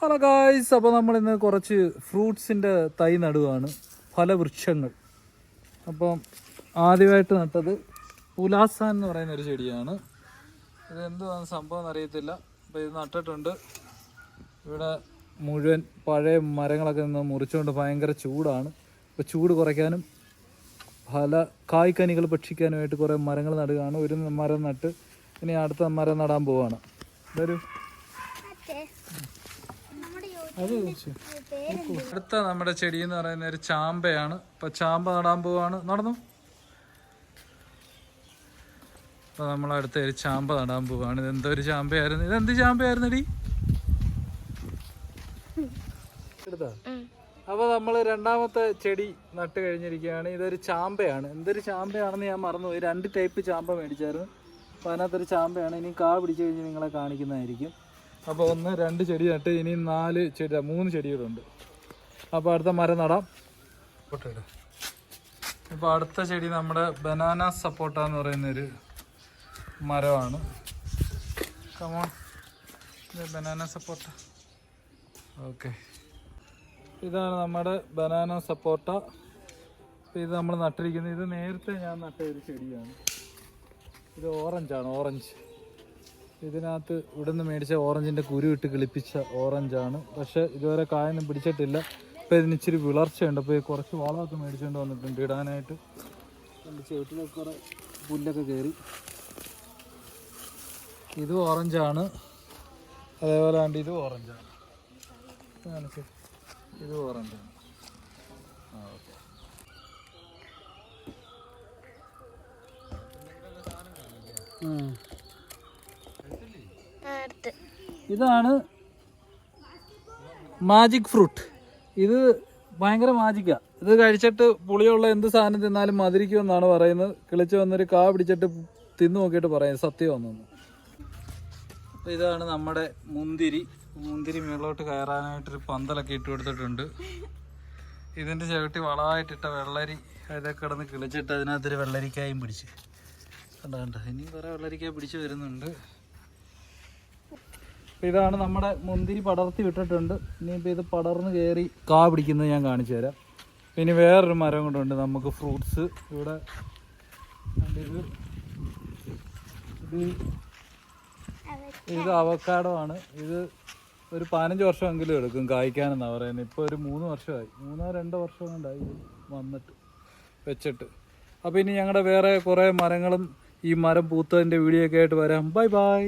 Hello guys അപ്പോൾ നമ്മൾ ഇന്ന് കുറച്ച് ഫ്രൂട്ട്സിന്റെ തൈ നടുവാണ്. ഫലവൃക്ഷങ്ങൾ അപ്പം ആദ്യമായിട്ട് നട്ടത് ഉലാസാൻ എന്ന് പറയുന്ന ഒരു ചെടിയാണ്. ഇത് എന്തുവാണ് സംഭവം എന്നറിയത്തില്ല. അപ്പോൾ ഇത് നട്ടിട്ടുണ്ട്. ഇവിടെ മുഴുവൻ പഴയ മരങ്ങളൊക്കെ നിന്ന് മുറിച്ചുകൊണ്ട് ഭയങ്കര ചൂടാണ്. അപ്പോൾ ചൂട് കുറയ്ക്കാനും പല കായ്ക്കനികൾ ഭക്ഷിക്കാനുമായിട്ട് കുറേ മരങ്ങൾ നടുകയാണ്. ഒരു മരം നട്ട് ഇനി അടുത്ത മരം നടാൻ പോവുകയാണ് ഇതൊരു. അടുത്ത നമ്മുടെ ചെടി എന്ന് പറയുന്ന ഒരു ചാമ്പയാണ്. ഇപ്പൊ ചാമ്പ നടാൻ പോവാണ്. നടന്നു. അപ്പൊ നമ്മളടുത്ത ഒരു ചാമ്പ നടാൻ പോവാണ്. ഇത് എന്തോ ഒരു ചാമ്പയായിരുന്നു? ഇത് എന്ത് ചാമ്പയായിരുന്നു ഡി അപ്പൊ നമ്മൾ രണ്ടാമത്തെ ചെടി നട്ട് കഴിഞ്ഞിരിക്കുകയാണ്. ഇതൊരു ചാമ്പയാണ്. എന്തൊരു ചാമ്പയാണെന്ന് ഞാൻ മറന്നുപോയി. രണ്ട് ടൈപ്പ് ചാമ്പ മേടിച്ചായിരുന്നു. അപ്പൊ അതിനകത്തൊരു ചാമ്പയാണ്. ഇനി കാ പിടിച്ചു കഴിഞ്ഞ് നിങ്ങളെ കാണിക്കുന്നതായിരിക്കും. അപ്പോൾ ഒന്ന് രണ്ട് ചെടി നട്ട് ഇനി നാല് ചെടി മൂന്ന് ചെടികളുണ്ട്. അപ്പോൾ അടുത്ത മരം നടാം. ഇപ്പൊ ഇപ്പോൾ അടുത്ത ചെടി നമ്മുടെ ബനാന സപ്പോട്ട എന്ന് പറയുന്നൊരു മരമാണ്. കമോൺ ബനാന സപ്പോട്ട. ഓക്കെ ഇതാണ് നമ്മുടെ ബനാന സപ്പോട്ട. ഇത് നമ്മൾ നട്ടിരിക്കുന്നത് ഇത് നേരത്തെ ഞാൻ നട്ട ഒരു ചെടിയാണ്. ഇത് ഓറഞ്ചാണ് ഓറഞ്ച് ഇതിനകത്ത് ഇവിടുന്ന് മേടിച്ച ഓറഞ്ചിന്റെ കുരു ഇട്ട് കിളിപ്പിച്ച ഓറഞ്ചാണ്. പക്ഷെ ഇതുവരെ കായൊന്നും പിടിച്ചിട്ടില്ല. ഇപ്പോൾ ഇതിന് ഇച്ചിരി വിളർച്ചയുണ്ട്. അപ്പോൾ കുറച്ച് വളമൊക്കെ മേടിച്ചുകൊണ്ട് വന്നിട്ടുണ്ട് ഇടാനായിട്ട്. എന്റെ ചേട്ടിലൊക്കെ കുറേ പുല്ലൊക്കെ കയറി. ഇത് ഓറഞ്ചാണ്. അതേപോലെ ആണ്ട് ഇത് ഓറഞ്ചാണ്. ഇത് ഓറഞ്ചാണ്. ആ ഓക്കെ. ഇതാണ് മാജിക് ഫ്രൂട്ട് ഇത് ഭയങ്കര മാജിക്കാ ഇത് കഴിച്ചിട്ട് പുളിയുള്ള എന്ത് സാധനം തിന്നാലും മധുരിക്കുമെന്നാണ് പറയുന്നത്. കിളിച്ച് വന്നൊരു കാ പിടിച്ചിട്ട് തിന്നു നോക്കിയിട്ട് പറയും സത്യം വന്നു അപ്പോൾ ഇതാണ് നമ്മുടെ മുന്തിരി. മുന്തിരി മുകളിലോട്ട് കയറാനായിട്ടൊരു പന്തലൊക്കെ ഇട്ട് കൊടുത്തിട്ടുണ്ട്. ഇതിന്റെ ചവിട്ടി വളമായിട്ടിട്ട വെള്ളരി അതൊക്കെ കിടന്ന് കിളിച്ചിട്ട് അതിനകത്തൊരു വെള്ളരിക്കായും പിടിച്ച്. കണ്ട കണ്ട? ഇനി കുറേ വെള്ളരിക്കായ പിടിച്ച് വരുന്നുണ്ട്. ഇതാണ് നമ്മുടെ മുന്തിരി പടർത്തി വിട്ടിട്ടുണ്ട്. ഇനിയിപ്പോൾ ഇത് പടർന്ന് കയറി കാ പിടിക്കുന്നത് ഞാൻ കാണിച്ചു തരാം. പിന്നെ വേറൊരു മരം കൊണ്ടുണ്ട് നമുക്ക് ഫ്രൂട്ട്സ്. ഇവിടെ ഇത് ഇത് ആണ്. ഇത് ഒരു പതിനഞ്ച് വർഷമെങ്കിലും എടുക്കും കായ്ക്കാനെന്നാണ് പറയുന്നത്. ഇപ്പോൾ ഒരു മൂന്ന് വർഷമായി. മൂന്നോ രണ്ടോ വർഷം കൊണ്ടായി വന്നിട്ട് വെച്ചിട്ട്. അപ്പോൾ ഇനി ഞങ്ങളുടെ വേറെ കുറേ മരങ്ങളും ഈ മരം പൂത്തതിന്റെ വീഡിയോ ഒക്കെ ആയിട്ട് വരാം. Bye bye.